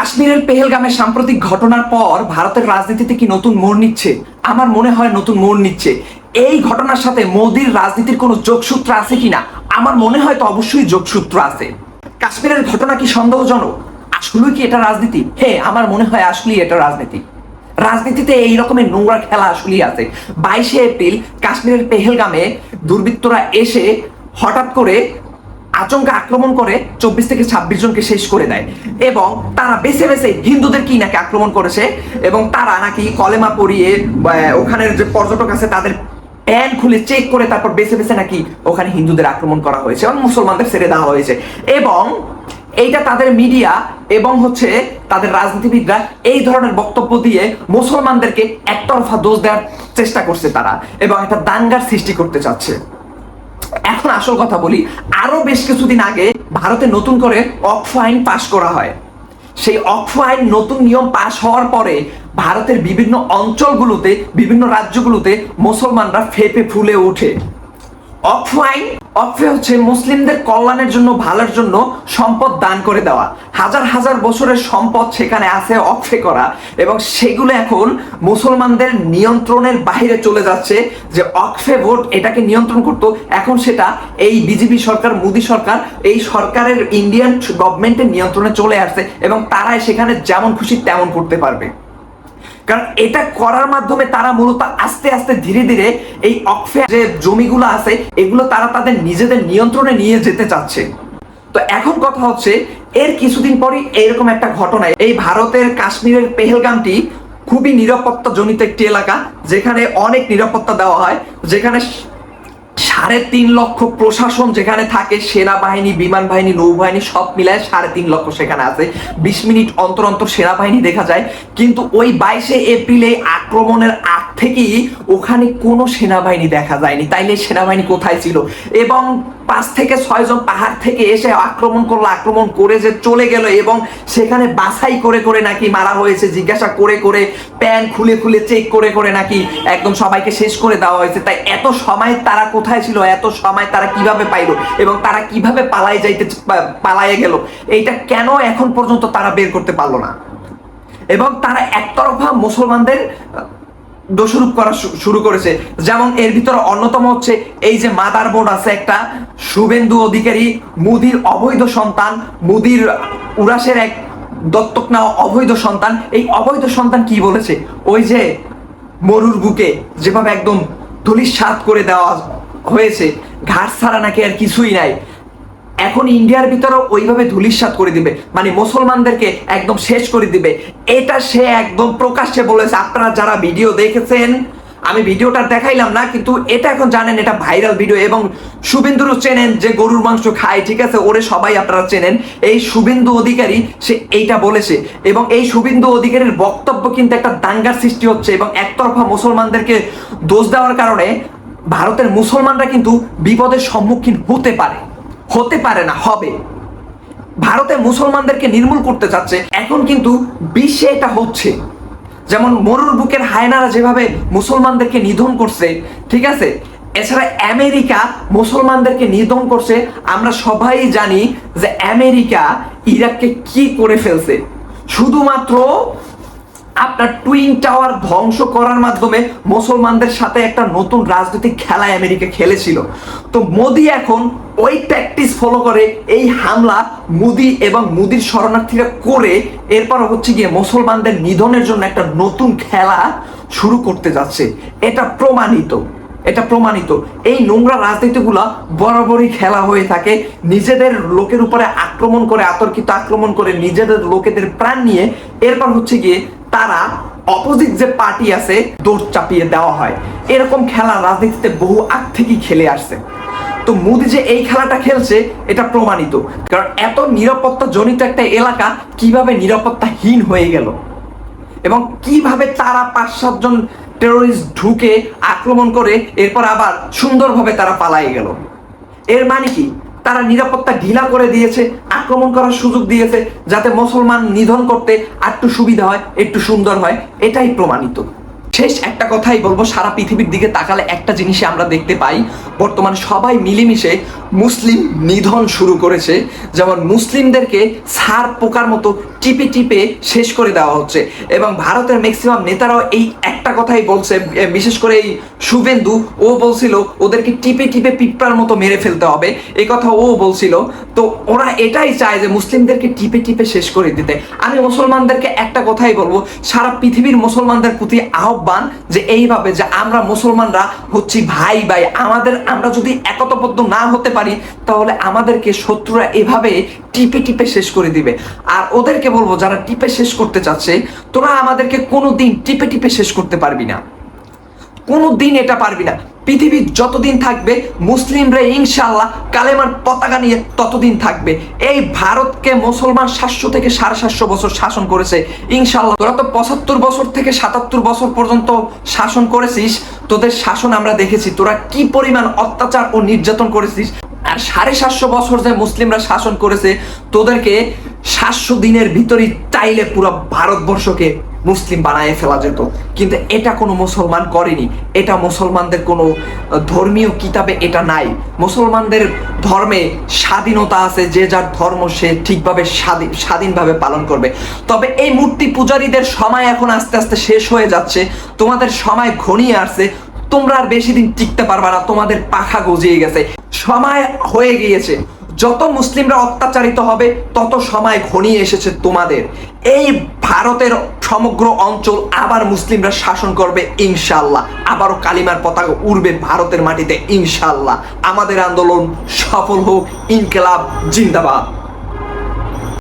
কাশ্মীরের পেহেলগামের সাম্প্রতিক ঘটনার পর ভারতের রাজনীতিতে কি নতুন মোড় নিচ্ছে? আমার মনে হয় নতুন মোড় নিচ্ছে। এই ঘটনার সাথে মোদির রাজনীতির কোনো যোগসূত্র আছে কিনা? আমার মনে হয় তো অবশ্যই যোগসূত্র আছে। কাশ্মীরের ঘটনা কি সন্দেহজনক? আসলে কি এটা রাজনীতি? হ্যাঁ আমার মনে হয় আসলেই এটা রাজনীতি। রাজনীতিতে এই রকমের নোংরা খেলা আসলেই আছে। বাইশে এপ্রিল কাশ্মীরের পেহেলগামে দুর্বৃত্তরা এসে হঠাৎ করে আচমকা আক্রমণ করে চব্বিশ থেকে ছাব্বিশ জনকে শেষ করে দেয়। এবং তারা বেছে বেছে হিন্দুদের কি নাকি আক্রমণ করেছে? এবং তারা নাকি কলেমা পরিয়ে ওখানের যে পর্যটক আছে, তাদের প্যান খুলে চেক করে তারপর বেছে বেছে নাকি ওখানে হিন্দুদের আক্রমণ করা হয়েছে এবং মুসলমানদের ছেড়ে দেওয়া হয়েছে। এবং এইটা তাদের মিডিয়া এবং হচ্ছে তাদের রাজনীতিবিদরা এই ধরনের বক্তব্য দিয়ে মুসলমানদেরকে একতরফা দোষ দেওয়ার চেষ্টা করছে তারা এবং একটা দাঙ্গার সৃষ্টি করতে চাচ্ছে। এখন আসল কথা বলি, আরও বেশ কিছুদিন আগে ভারতে নতুন করে অফ আইন পাশ করা হয়। সেই অক্ষ আইন নতুন নিয়ম পাশ হওয়ার পরে ভারতের বিভিন্ন অঞ্চলগুলোতে, বিভিন্ন রাজ্যগুলোতে মুসলমানরা ফেপে ফুলে ওঠে। অক্ষ আইন অক্ষে হচ্ছে মুসলিমদের কল্যাণের জন্য, ভালোর জন্য সম্পদ দান করে দেওয়া। হাজার হাজার বছরের সম্পদ সেখানে আছে অক্ষে করা এবং সেগুলো এখন মুসলমানদের নিয়ন্ত্রণের বাইরে চলে যাচ্ছে যে অক্ষে ভোট এটাকে নিয়ন্ত্রণ করতো। এখন সেটা এই বিজেপি সরকার, মোদী সরকার, এই সরকারের ইন্ডিয়ান গভর্নমেন্টের নিয়ন্ত্রণে চলে আসছে এবং তারাই সেখানে যেমন খুশি তেমন করতে পারবে। কারণ এটা করার মাধ্যমে তারা মূলত আস্তে আস্তে ধীরে ধীরে এই অক্ফে যে জমিগুলো আছে, এগুলো তারা তাদের নিজেদের নিয়ন্ত্রণে নিয়ে যেতে চাচ্ছে। তো এখন কথা হচ্ছে, এর কিছুদিন পরই এরকম একটা ঘটনায় এই ভারতের কাশ্মীরের পেহেলগামটি খুবই নিরাপত্তা জনিত একটি এলাকা, যেখানে অনেক নিরাপত্তা দেওয়া হয়, যেখানে সাড়ে তিন লক্ষ প্রশাসন যেখানে থাকে, সেনাবাহিনী বিমান বাহিনী নৌবাহিনী, সব মিলায় সাড়ে তিন লক্ষ সেখানে আছে। বিশ মিনিট অন্তর অন্তর সেনাবাহিনী দেখা যায়। কিন্তু ওই বাইশে এপ্রিলে আক্রমণের থেকেই ওখানে কোনো সেনাবাহিনী দেখা যায়নি। তাইলে সেনাবাহিনী কোথায় ছিল? এবং পাঁচ থেকে ছয়জন পাহাড় থেকে এসে আক্রমণ করল, আক্রমণ করে যে চলে গেল এবং সেখানে বাছাই করে করে নাকি মারা হয়েছে, জিজ্ঞাসা করে করে প্যান খুলে খুলে চেক করে করে নাকি একদম সবাইকে শেষ করে দেওয়া হয়েছে। তাই এত সময় তারা কোথায় ছিল? এত সময় তারা কীভাবে পাইলো? এবং তারা কীভাবে পালাই যাইতে পালাইয়ে গেল? এইটা কেন এখন পর্যন্ত তারা বের করতে পারল না? এবং তারা একতরফা মুসলমানদের দোষারোপ করা শুরু করেছে। যেমন এর ভিতরে অন্যতম হচ্ছে এই যে মাদার বোর্ড আছে একটা, শুভেন্দু অধিকারী, মুদির অবৈধ সন্তান, মুদির উরাসের এক দত্তক নেওয়া অবৈধ সন্তান। এই অবৈধ সন্তান কি বলেছে? ওই যে মরুর বুকে যেভাবে একদম ধুলিস করে দেওয়া হয়েছে ঘাট ছাড়া নাকি আর কিছুই নাই। এখন ইন্ডিয়ার ভিতরে ওইভাবে ধুলিস্বাত করে দিবে। মানে মুসলমানদেরকে একদম শেষ করে দিবে। এটা সে একদম প্রকাশ্যে বলেছে। আপনারা যারা ভিডিও দেখেছেন, আমি ভিডিওটা দেখাইলাম না, কিন্তু এটা এখন জানেন, এটা ভাইরাল ভিডিও এবং শুভেন্দুরও চেনেন যে গরুর মাংস খায়, ঠিক আছে? ওরে সবাই আপনারা চেনেন। এই শুভেন্দু অধিকারী, সে এইটা বলেছে। এবং এই শুভেন্দু অধিকারীর বক্তব্য কিন্তু একটা দাঙ্গার সৃষ্টি হচ্ছে এবং একতরফা মুসলমানদেরকে দোষ দেওয়ার কারণে ভারতের মুসলমানরা কিন্তু বিপদের সম্মুখীন হতে পারে। হতে পারে না, হবে। ভারতে মুসলমানদেরকে নির্মূল করতে চাচ্ছে, এখন কিন্তু বিশ্বে এটা হচ্ছে। যেমন মরুর বুকের হায়নারা যেভাবে মুসলমানদেরকে নিধন করছে, ঠিক আছে? এছাড়া আমেরিকা মুসলমানদেরকে নিধন করছে, আমরা সবাই জানি যে আমেরিকা ইরাককে কি করে ফেলছে। শুধুমাত্র আপনার টুইন টাওয়ার ধ্বংস করার মাধ্যমে মুসলমানদের সাথে একটা নতুন রাজনৈতিক খেলা আমেরিকা খেলেছিল। তো মোদি এখন ওই প্র্যাকটিস ফলো করে, এই হামলা মুদি এবং মুদির শরণার্থীরা করে, এরপর হচ্ছে গিয়ে মুসলমানদের নিধনের জন্য একটা নতুন খেলা শুরু করতে যাচ্ছে। এটা প্রমাণিত এটা প্রমাণিত। এই নোংরা রাজনীতিগুলা বরাবরই খেলা হয়ে থাকে। নিজেদের লোকের উপরে আক্রমণ করে, আতর্কিত আক্রমণ করে নিজেদের লোকেদের প্রাণ নিয়ে, এরপর হচ্ছে গিয়ে তারা অপোজিট যে পার্টি আছে, দৌড় চাপিয়ে দেওয়া হয়। এরকম খেলা রাজনীতিতে বহু আগ থেকেই খেলে আসছে। তো মোদি যে এই খেলাটা খেলছে, এটা প্রমাণিত। কারণ এত নিরাপত্তা জনিত একটা এলাকা কীভাবে নিরাপত্তাহীন হয়ে গেল? এবং কীভাবে তারা পাঁচ সাতজন টেরোরিস্ট ঢুকে আক্রমণ করে, এরপর আবার সুন্দরভাবে তারা পালাই গেল। এর মানে কি? তারা নিরাপত্তা ঢিলা করে দিয়েছে, আক্রমণ করার সুযোগ দিয়েছে, যাতে মুসলমান নিধন করতে একটু সুবিধা হয়, একটু সুন্দর হয়, এটাই প্রমাণিত। শেষ একটা কথাই বলব, সারা পৃথিবীর দিকে তাকালে একটা জিনিসই আমরা দেখতে পাই, বর্তমানে সবাই মিলেমিশে মুসলিম নিধন শুরু করেছে, যেমন মুসলিমদেরকে সার পোকার মতো টিপে টিপে শেষ করে দেওয়া হচ্ছে, এবং ভারতের ম্যাক্সিমাম নেতারাও এই একটা কথাই বলছে বিশেষ করে এই শুভেন্দু, ও বলছিল ওদেরকে টিপে টিপে পিঁপড়ার মতো মেরে ফেলতে হবে এই কথা ও বলছিল, তো ওরা এটাই চায় যে মুসলিমদেরকে টিপে টিপে শেষ করে দিতে, আমি মুসলমানদেরকে একটা কথাই বলব, সারা পৃথিবীর মুসলমানদের প্রতি আহ্বান যে এইভাবে যে আমরা মুসলমানরা হচ্ছি ভাই ভাই। আমাদের, আমরা যদি একতাবদ্ধ না হতে পারি, তাহলে আমাদেরকে শত্রুরা এভাবে টিপে টিপে শেষ করে দিবে। আর ওদেরকে বলব, যারা টিপে শেষ করতে চাচ্ছে, তোরা আমাদেরকে কোনো দিন টিপে টিপে শেষ করতে পারবি না। কোনো দিন এটা পারবি না। পৃথিবী যতদিন থাকবে, মুসলিমরা ইনশাল্লাহ কালেমার পতাকা নিয়ে ততদিন থাকবে। এই ভারতকে মুসলমান সাতশো থেকে সাড়ে সাতশো বছর শাসন করেছে। ইনশাল্লাহ তোরা তো পঁচাত্তর বছর থেকে সাতাত্তর বছর পর্যন্ত শাসন করেছিস, তোদের শাসন আমরা দেখেছি। তোরা কি পরিমাণ অত্যাচার ও নির্যাতন করেছিস? আর সাড়ে সাতশো বছর যে মুসলিমরা শাসন করেছে, তোদেরকে সাতশো দিনের ভিতরই চাইলে পুরো ভারতবর্ষকে মুসলিম বানায় ফেলা যেত। কিন্তু এটা কোনো মুসলমান করেনি। এটা মুসলমানদের কোনো ধর্মীয় কিতাবে এটা নাই। মুসলমানদের ধর্মে স্বাধীনতা আছে, যে যার ধর্ম সে ঠিকভাবে স্বাধীন স্বাধীনভাবে পালন করবে। তবে এই মূর্তি পূজারীদের সময় এখন আস্তে আস্তে শেষ হয়ে যাচ্ছে। তোমাদের সময় ঘনিয়ে আসছে। তোমরা আর বেশি দিন টিকতে পারবে না। তোমাদের পাখা গজিয়ে গেছে। সময় হয়ে গিয়েছে। যত মুসলিমরা অত্যাচারিত হবে, তত সময় ঘনিয়ে এসেছে তোমাদের। এই ভারতের সমগ্র অঞ্চল আবার মুসলিমরা শাসন করবে ইনশাল্লাহ আবারও কালিমার পতাকা উড়বে ভারতের মাটিতে ইনশাল্লাহ আমাদের আন্দোলন সফল হোক, ইনকেলাব, জিন্দাবাদ।